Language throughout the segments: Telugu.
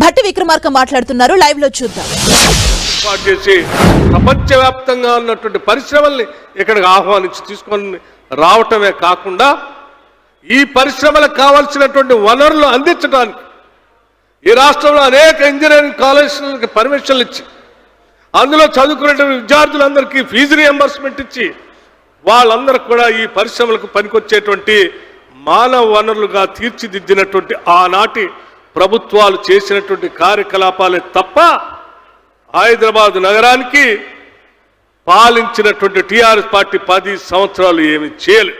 భట్టి విక్రమార్క మాట్లాడుతున్నారు. లైవ్లో చూద్దాం. ఏర్పాటు చేసి ప్రపంచవ్యాప్తంగా ఉన్నటువంటి పరిశ్రమల్ని ఇక్కడికి ఆహ్వానించి తీసుకొని రావటమే కాకుండా ఈ పరిశ్రమలకు కావాల్సినటువంటి వనరులు అందించడానికి ఈ రాష్ట్రంలో అనేక ఇంజనీరింగ్ కాలేజీలకు పర్మిషన్లు ఇచ్చి అందులో చదువుకునేటువంటి విద్యార్థులందరికీ ఫీజు రియంబర్స్మెంట్ ఇచ్చి వాళ్ళందరూ కూడా ఈ పరిశ్రమలకు పనికొచ్చేటువంటి మానవ వనరులుగా తీర్చిదిద్దినటువంటి ఆనాటి ప్రభుత్వాలు చేసినటువంటి కార్యకలాపాలే తప్ప హైదరాబాద్ నగరానికి పాలించినటువంటి టిఆర్ఎస్ పార్టీ పది సంవత్సరాలు ఏమి చేయలేదు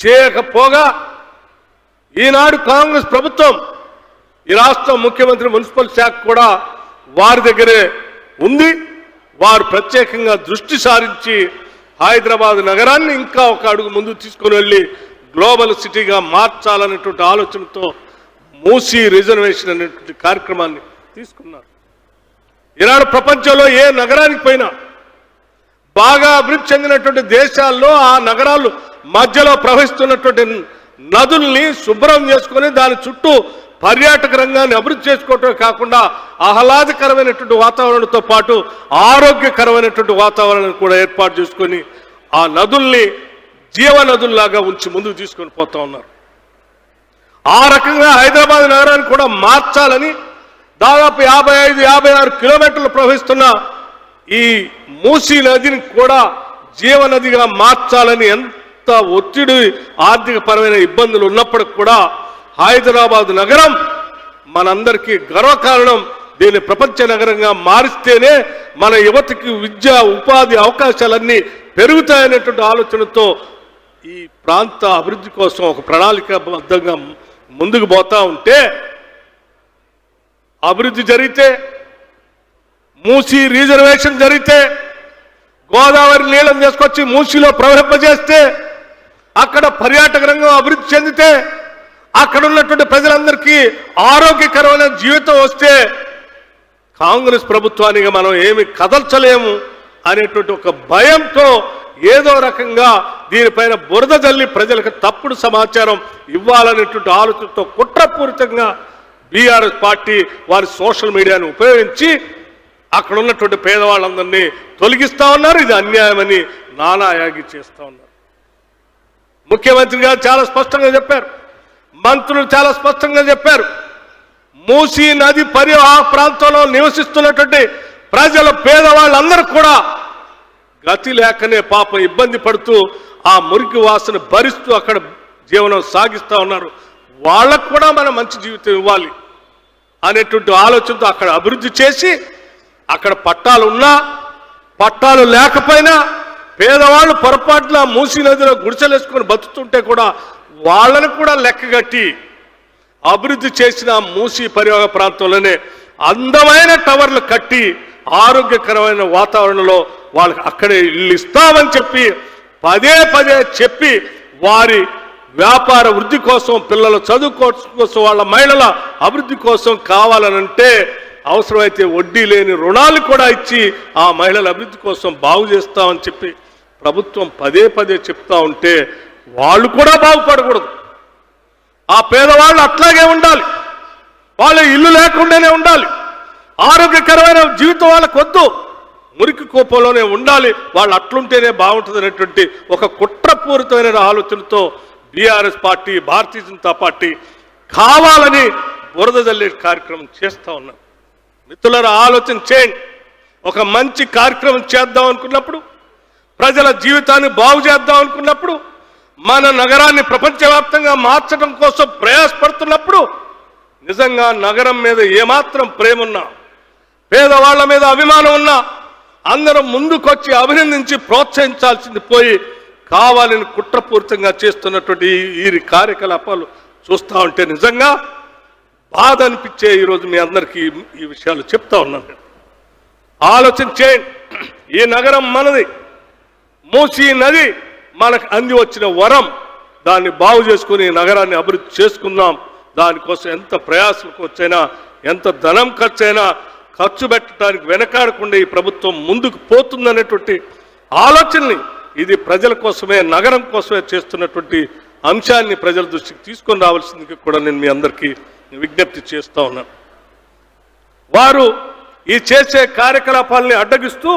చేయకపోగా ఈనాడు కాంగ్రెస్ ప్రభుత్వం ఈ రాష్ట్ర ముఖ్యమంత్రి మున్సిపల్ శాఖ కూడా వారి దగ్గరే ఉంది. వారు ప్రత్యేకంగా దృష్టి సారించి హైదరాబాద్ నగరాన్ని ఇంకా ఒక అడుగు ముందు తీసుకొని వెళ్ళి గ్లోబల్ సిటీగా మార్చాలనేటువంటి ఆలోచనతో మూసీ రిజర్వేషన్ అనేటువంటి కార్యక్రమాన్ని తీసుకున్నారు. ఈనాడు ప్రపంచంలో ఏ నగరానికి పోయినా బాగా అభివృద్ధి చెందినటువంటి దేశాల్లో ఆ నగరాలు మధ్యలో ప్రవహిస్తున్నటువంటి నదుల్ని శుభ్రం చేసుకొని దాని చుట్టూ పర్యాటక రంగాన్ని అభివృద్ధి చేసుకోవటమే కాకుండా ఆహ్లాదకరమైనటువంటి వాతావరణంతో పాటు ఆరోగ్యకరమైనటువంటి వాతావరణాన్ని కూడా ఏర్పాటు చేసుకొని ఆ నదుల్ని జీవ నదుల్లాగా ఉంచి ముందుకు తీసుకొని పోతా ఉన్నారు. ఆ రకంగా హైదరాబాద్ నగరాన్ని కూడా మార్చాలని దాదాపు యాభై ఐదు యాభై ఆరు కిలోమీటర్లు ప్రవహిస్తున్న ఈ మూసీ నదిని కూడా జీవనదిగా మార్చాలని ఎంత ఒత్తిడి ఆర్థికపరమైన ఇబ్బందులు ఉన్నప్పటికి కూడా హైదరాబాద్ నగరం మనందరికీ గర్వకారణం. దీన్ని ప్రపంచ నగరంగా మారిస్తేనే మన యువతకి విద్య ఉపాధి అవకాశాలన్నీ పెరుగుతాయనేటువంటి ఆలోచనతో ఈ ప్రాంత అభివృద్ధి కోసం ఒక ప్రణాళికాబద్ధంగా ముందుకు పోతా ఉంటే అభివృద్ధి జరిగితే మూసీ రిజర్వేషన్ జరిగితే గోదావరి నీళ్ళని తీసుకొచ్చి మూసీలో ప్రవహింపజేస్తే అక్కడ పర్యాటక రంగం అభివృద్ధి చెందితే అక్కడ ఉన్నటువంటి ప్రజలందరికీ ఆరోగ్యకరమైన జీవితం వస్తే కాంగ్రెస్ ప్రభుత్వానికి మనం ఏమి కదల్చలేము అనేటువంటి ఒక భయంతో ఏదో రకంగా దీనిపైన బురద జల్లి ప్రజలకు తప్పుడు సమాచారం ఇవ్వాలనేటువంటి ఆలోచనతో కుట్రపూరితంగా బీఆర్ఎస్ పార్టీ వారి సోషల్ మీడియాను ఉపయోగించి అక్కడ ఉన్నటువంటి పేదవాళ్ళందరినీ తొలగిస్తా ఉన్నారు. ఇది అన్యాయమని నానాయాగి చేస్తూ ఉన్నారు. ముఖ్యమంత్రి గారు చాలా స్పష్టంగా చెప్పారు. మంత్రులు చాలా స్పష్టంగా చెప్పారు. మూసీ నది పరివాహ ప్రాంతంలో నివసిస్తున్నటువంటి ప్రజల పేదవాళ్ళందరూ కూడా గతి లేకనే పాపం ఇబ్బంది పడుతూ ఆ మురికి వాసన భరిస్తూ అక్కడ జీవనం సాగిస్తూ ఉన్నారు. వాళ్ళకు కూడా మనం మంచి జీవితం ఇవ్వాలి అనేటువంటి ఆలోచనతో అక్కడ అభివృద్ధి చేసి అక్కడ పట్టాలు ఉన్నా పట్టాలు లేకపోయినా పేదవాళ్ళు పొరపాటున మూసీ నదిలో గుడిసెలేసుకొని బతుకుతుంటే కూడా వాళ్ళను కూడా లెక్కగట్టి అభివృద్ధి చేసిన మూసీ పరివాహ ప్రాంతంలోనే అందమైన టవర్లు కట్టి ఆరోగ్యకరమైన వాతావరణంలో వాళ్ళకి అక్కడే ఇల్లు ఇస్తామని చెప్పి పదే పదే చెప్పి వారి వ్యాపార వృద్ధి కోసం పిల్లల చదువు కోసం వాళ్ళ మహిళల అభివృద్ధి కోసం కావాలనంటే అవసరమైతే వడ్డీ లేని రుణాలు కూడా ఇచ్చి ఆ మహిళల అభివృద్ధి కోసం బాగు చేస్తామని చెప్పి ప్రభుత్వం పదే పదే చెప్తా ఉంటే వాళ్ళు కూడా బాగుపడకూడదు. ఆ పేదవాళ్ళు అట్లాగే ఉండాలి. వాళ్ళ ఇల్లు లేకుండానే ఉండాలి. ఆరోగ్యకరమైన జీవితం వాళ్ళకొద్దు. మురికి కోపంలోనే ఉండాలి. వాళ్ళు అట్లుంటేనే బాగుంటుంది అనేటువంటి ఒక కుట్రపూరితమైన ఆలోచనతో BRS party Bharatiya Janata party కావాలని బురద జల్లే కార్యక్రమం చేస్తూ ఉన్నాం. మిత్రులారా ఆలోచన చేయండి. ఒక మంచి కార్యక్రమం చేద్దాం అనుకున్నప్పుడు ప్రజల జీవితాన్ని బాగు చేద్దాం అనుకున్నప్పుడు మన నగరాన్ని ప్రపంచవ్యాప్తంగా మార్చడం కోసం ప్రయాసపడుతున్నప్పుడు నిజంగా నగరం మీద ఏమాత్రం ప్రేమ ఉన్నా పేదవాళ్ళ మీద అభిమానం ఉన్నా అందరం ముందుకొచ్చి అభినందించి ప్రోత్సహించాల్సింది పోయి కావాలని కుట్రపూరితంగా చేస్తున్నటువంటి ఈ- కార్యకలాపాలు చూస్తూ ఉంటే నిజంగా బాధ అనిపించే ఈరోజు మీ అందరికీ ఈ- విషయాలు చెప్తా ఉన్నాను. నేను. ఆలోచన చేయండి. ఈ నగరం మనది. మూసీ నది మనకు అంది వచ్చిన వరం. దాన్ని బాగు చేసుకుని నగరాన్ని అభివృద్ధి చేసుకుందాం. దానికోసం ఎంత ప్రయాసం వచ్చైనా ఎంత ధనం ఖర్చైనా ఖర్చు పెట్టడానికి వెనకాడకుండా ఈ ప్రభుత్వం ముందుకు పోతుందనేటువంటి ఆలోచనని ఇది ప్రజల కోసమే నగరం కోసమే చేస్తున్నటువంటి అంశాన్ని ప్రజల దృష్టికి తీసుకొని రావాల్సింది కూడా నేను మీ అందరికీ విజ్ఞప్తి చేస్తూ ఉన్నాను. వారు ఈ చేసే కార్యకలాపాలని అడ్డగిస్తూ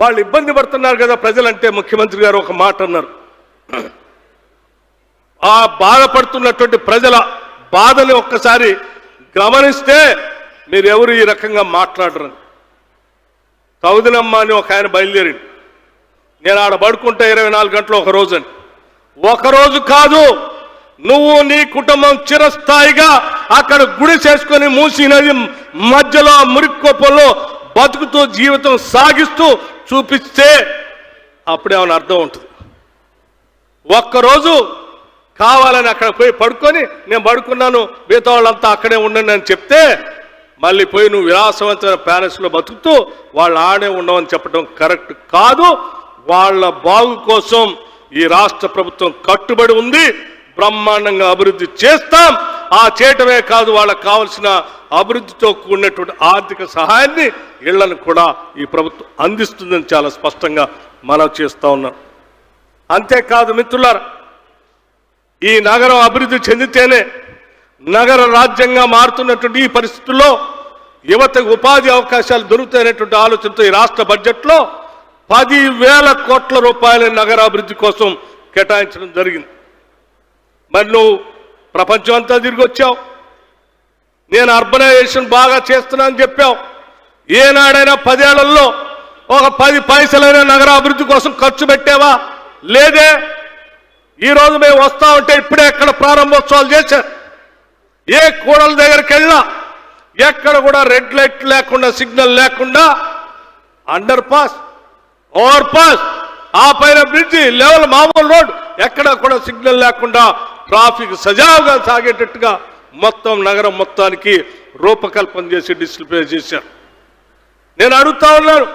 వాళ్ళు ఇబ్బంది పడుతున్నారు కదా ప్రజలంటే ముఖ్యమంత్రి గారు ఒక మాట అన్నారు. ఆ బాధపడుతున్నటువంటి ప్రజల బాధని ఒక్కసారి గమనిస్తే మీరెవరు ఈ రకంగా మాట్లాడరు? తౌదినమ్మ అని ఒక ఆయన బయలుదేరింది నేను ఆడ పడుకుంటే ఇరవై నాలుగు గంటలు ఒక రోజు అని. ఒకరోజు కాదు నువ్వు నీ కుటుంబం చిరస్థాయిగా అక్కడ గుడి చేసుకొని మూసినది మధ్యలో ఆ మురిక్కొప్పలో బతుకుతూ జీవితం సాగిస్తూ చూపిస్తే అప్పుడేమైనా అర్థం ఉంటుంది. ఒక్కరోజు కావాలని అక్కడ పోయి పడుకొని నేను పడుకున్నాను మిగతా వాళ్ళంతా అక్కడే ఉండండి అని చెప్తే మళ్ళీ పోయి నువ్వు విలాసవంతమైన ప్యాలెస్లో బతుకుతూ వాళ్ళు ఆడే ఉండవని చెప్పడం కరెక్ట్ కాదు. వాళ్ళ బాగు కోసం ఈ రాష్ట్ర ప్రభుత్వం కట్టుబడి ఉంది. బ్రహ్మాండంగా అభివృద్ధి చేస్తాం. ఆ చేయటమే కాదు వాళ్ళకు కావలసిన అభివృద్ధితో కూడినటువంటి ఆర్థిక సహాయాన్ని ఇళ్ళను కూడా ఈ ప్రభుత్వం అందిస్తుందని చాలా స్పష్టంగా మనం చేస్తూ ఉన్నాం. అంతేకాదు మిత్రులారా ఈ నగరం అభివృద్ధి చెందితేనే నగర రాజ్యంగా మారుతున్నటువంటి ఈ పరిస్థితుల్లో యువతకు ఉపాధి అవకాశాలు దొరుకుతాయనేటువంటి ఆలోచనతో ఈ రాష్ట్ర బడ్జెట్లో పది వేల కోట్ల రూపాయల నగరాభివృద్ధి కోసం కేటాయించడం జరిగింది. మరి నువ్వు ప్రపంచం అంతా తిరిగి వచ్చావు. నేను అర్బనైజేషన్ బాగా చేస్తున్నా అని చెప్పావు. ఏనాడైనా పదేళ్ళలో ఒక పది పైసలైన నగరాభివృద్ధి కోసం ఖర్చు పెట్టావా? లేదే. ఈ రోజు మేము వస్తా ఉంటే ఇప్పుడే ఎక్కడ ప్రారంభోత్సవాలు చేశారు. ఏ కూడల దగ్గరికి వెళ్ళినా ఎక్కడ కూడా రెడ్ లైట్ లేకుండా సిగ్నల్ లేకుండా అండర్ పాస్ ఓవర్ పాస్ ఆ పైన బ్రిడ్జి లెవెల్ మామూలు రోడ్ ఎక్కడ కూడా సిగ్నల్ లేకుండా ట్రాఫిక్ సజావుగా సాగేటట్టుగా మొత్తం నగరం మొత్తానికి రూపకల్పన చేసి డిస్ప్లే చేశారు. నేను అడుగుతా ఉన్నాను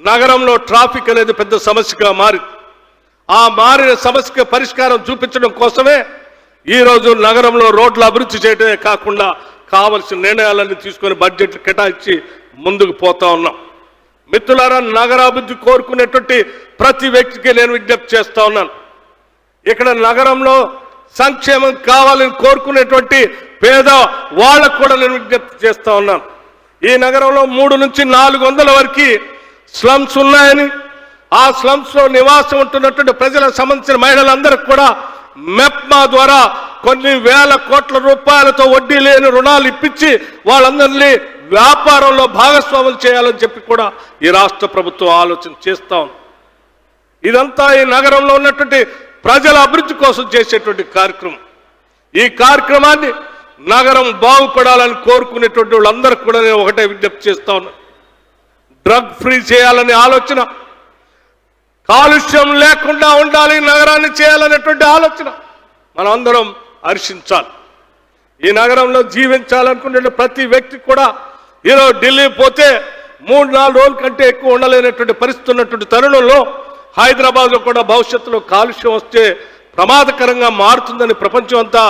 నగరంలో ట్రాఫిక్ అనేది పెద్ద సమస్యగా మారింది. ఆ మారిన సమస్యకు పరిష్కారం చూపించడం కోసమే ఈరోజు నగరంలో రోడ్ల అభివృద్ధి చేయడమే కాకుండా కావలసిన నిర్ణయాలన్నీ తీసుకొని బడ్జెట్ కేటాయించి ముందుకు పోతా ఉన్నాం. మిత్రులారా నగరాభివృద్ధి కోరుకునేటువంటి ప్రతి వ్యక్తికి నేను విజ్ఞప్తి చేస్తా ఉన్నాను. ఇక్కడ నగరంలో సంక్షేమం కావాలని కోరుకునేటువంటి పేద వాళ్ళకు కూడా నేను విజ్ఞప్తి చేస్తా ఉన్నాను. ఈ నగరంలో మూడు నుంచి నాలుగు వందల వరకు స్లమ్స్ ఉన్నాయని ఆ స్లమ్స్లో నివాసం ఉంటున్నటువంటి ప్రజలకు సంబంధించిన మహిళలందరికీ కూడా మెప్మా ద్వారా కొన్ని వేల కోట్ల రూపాయలతో వడ్డీ లేని రుణాలు ఇప్పించి వాళ్ళందరినీ వ్యాపారంలో భాగస్వాములు చేయాలని చెప్పి కూడా ఈ రాష్ట్ర ప్రభుత్వం ఆలోచన చేస్తా ఉంది. ఇదంతా ఈ నగరంలో ఉన్నటువంటి ప్రజల అభివృద్ధి కోసం చేసేటువంటి కార్యక్రమం. ఈ కార్యక్రమాన్ని నగరం బాగుపడాలని కోరుకునేటువంటి వాళ్ళందరికీ కూడా నేను ఒకటే విజ్ఞప్తి చేస్తా ఉన్నా. డ్రగ్ ఫ్రీ చేయాలనే ఆలోచన కాలుష్యం లేకుండా ఉండాలి నగరాన్ని చేయాలనేటువంటి ఆలోచన మనం అందరం హర్షించాలి. ఈ నగరంలో జీవించాలనుకునే ప్రతి వ్యక్తి కూడా ఈరోజు ఢిల్లీ పోతే మూడు నాలుగు రోజుల కంటే ఎక్కువ ఉండలేనటువంటి పరిస్థితి ఉన్నటువంటి తరుణంలో హైదరాబాద్లో కూడా భవిష్యత్తులో కాలుష్యం వస్తే ప్రమాదకరంగా మారుతుందని ప్రపంచం అంతా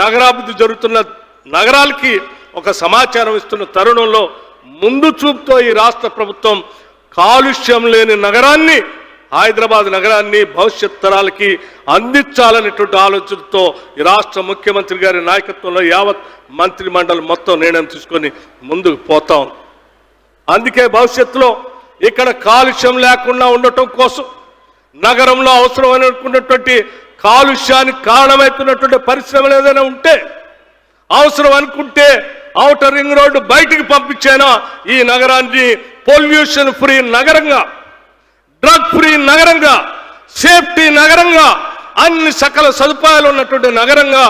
నగరాభివృద్ధి జరుగుతున్న నగరాలకి ఒక సమాచారం ఇస్తున్న తరుణంలో ముందు చూపుతో ఈ రాష్ట్ర ప్రభుత్వం కాలుష్యం లేని నగరాన్ని హైదరాబాద్ నగరాన్ని భవిష్యత్ తరాలకి అందించాలనేటువంటి ఆలోచనతో ఈ రాష్ట్ర ముఖ్యమంత్రి గారి నాయకత్వంలో యావత్ మంత్రి మండలి మొత్తం నిర్ణయం తీసుకొని ముందుకు పోతాం అందుకే భవిష్యత్తులో ఇక్కడ కాలుష్యం లేకుండా ఉండటం కోసం నగరంలో అవసరమైనటువంటి కాలుష్యానికి కారణమవుతున్నటువంటి పరిశ్రమలు ఏదైనా ఉంటే అవసరం అనుకుంటే ఔటర్ రింగ్ రోడ్డు బయటికి పంపించైనా ఈ నగరాన్ని పొల్యూషన్ ఫ్రీ నగరంగా డ్రగ్ ఫ్రీ నగరంగా సేఫ్టీ నగరంగా అన్ని సకల సదుపాయాలు ఉన్నటువంటి నగరంగా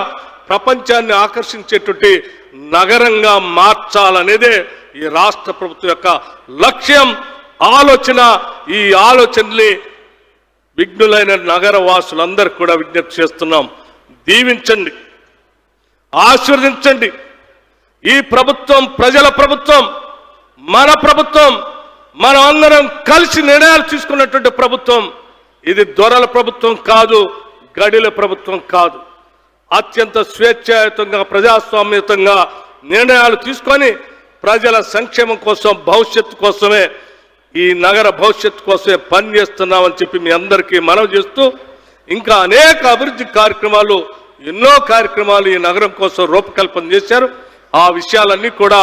ప్రపంచాన్ని ఆకర్షించేటువంటి నగరంగా మార్చాలనేదే ఈ రాష్ట్ర ప్రభుత్వం యొక్క లక్ష్యం. ఆలోచన ఈ ఆలోచనని విఘ్నులైన నగర వాసులందరికీ కూడా విజ్ఞప్తి చేస్తున్నాం. దీవించండి. ఆశీర్వదించండి. ఈ ప్రభుత్వం ప్రజల ప్రభుత్వం మన ప్రభుత్వం మనం అందరం కలిసి నిర్ణయాలు తీసుకున్నటువంటి ప్రభుత్వం. ఇది దొరల ప్రభుత్వం కాదు గడిల ప్రభుత్వం కాదు. అత్యంత స్వేచ్ఛాయుతంగా ప్రజాస్వామ్యతంగా నిర్ణయాలు తీసుకొని ప్రజల సంక్షేమం కోసం భవిష్యత్తు కోసమే ఈ నగర భవిష్యత్తు కోసమే పనిచేస్తున్నామని చెప్పి మీ అందరికీ మనవి చేస్తూ ఇంకా అనేక అభివృద్ధి కార్యక్రమాలు ఎన్నో కార్యక్రమాలు ఈ నగరం కోసం రూపకల్పన చేశారు. ఆ విషయాలన్నీ కూడా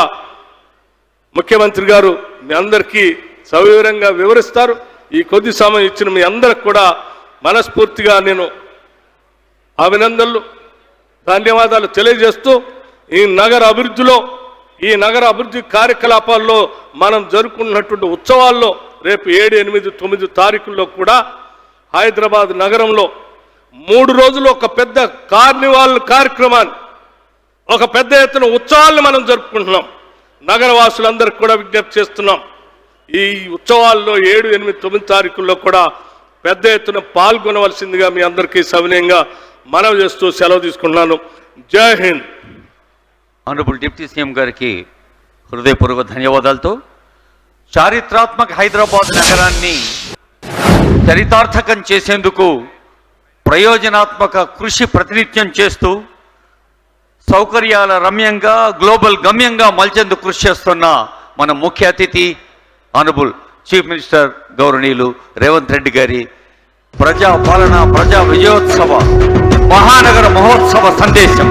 ముఖ్యమంత్రి గారు మీ అందరికీ సవివరంగా వివరిస్తారు. ఈ కొద్ది సమయం ఇచ్చిన మీ అందరికి కూడా మనస్ఫూర్తిగా నేను అభినందనలు ధన్యవాదాలు తెలియజేస్తూ ఈ నగర అభివృద్ధిలో ఈ నగర అభివృద్ధి కార్యకలాపాల్లో మనం జరుపుకున్నటువంటి ఉత్సవాల్లో రేపు ఏడు ఎనిమిది తొమ్మిది తారీఖుల్లో కూడా హైదరాబాద్ నగరంలో మూడు రోజులు ఒక పెద్ద కార్నివాల్ కార్యక్రమాన్ని ఒక పెద్ద ఎత్తున ఉత్సవాలను మనం జరుపుకుంటున్నాం. నగరవాసులందరికీ కూడా విజ్ఞప్తి చేస్తున్నాం. ఈ ఉత్సవాల్లో ఏడు ఎనిమిది తొమ్మిది తారీఖుల్లో కూడా పెద్ద ఎత్తున పాల్గొనవలసిందిగా మీ అందరికీ సవినయంగా మనవి చేస్తూ సెలవు తీసుకుంటున్నాను. జై హింద్. ఆనరబుల్ డిప్యూటీ సీఎం గారికి హృదయపూర్వక ధన్యవాదాలతో చారిత్రాత్మక హైదరాబాద్ నగరాన్ని చరితార్థకం చేసేందుకు ప్రయోజనాత్మక కృషి ప్రతినిత్యం చేస్తూ సౌకర్యాల రమ్యంగా గ్లోబల్ గమ్యంగా మలిచేందుకు కృషి చేస్తున్న మన ముఖ్య అతిథి ఆనరబుల్ చీఫ్ మినిస్టర్ గౌరవనీయులు రేవంత్ రెడ్డి గారి ప్రజా పాలన ప్రజా విజయోత్సవ మహానగర మహోత్సవ సందేశం.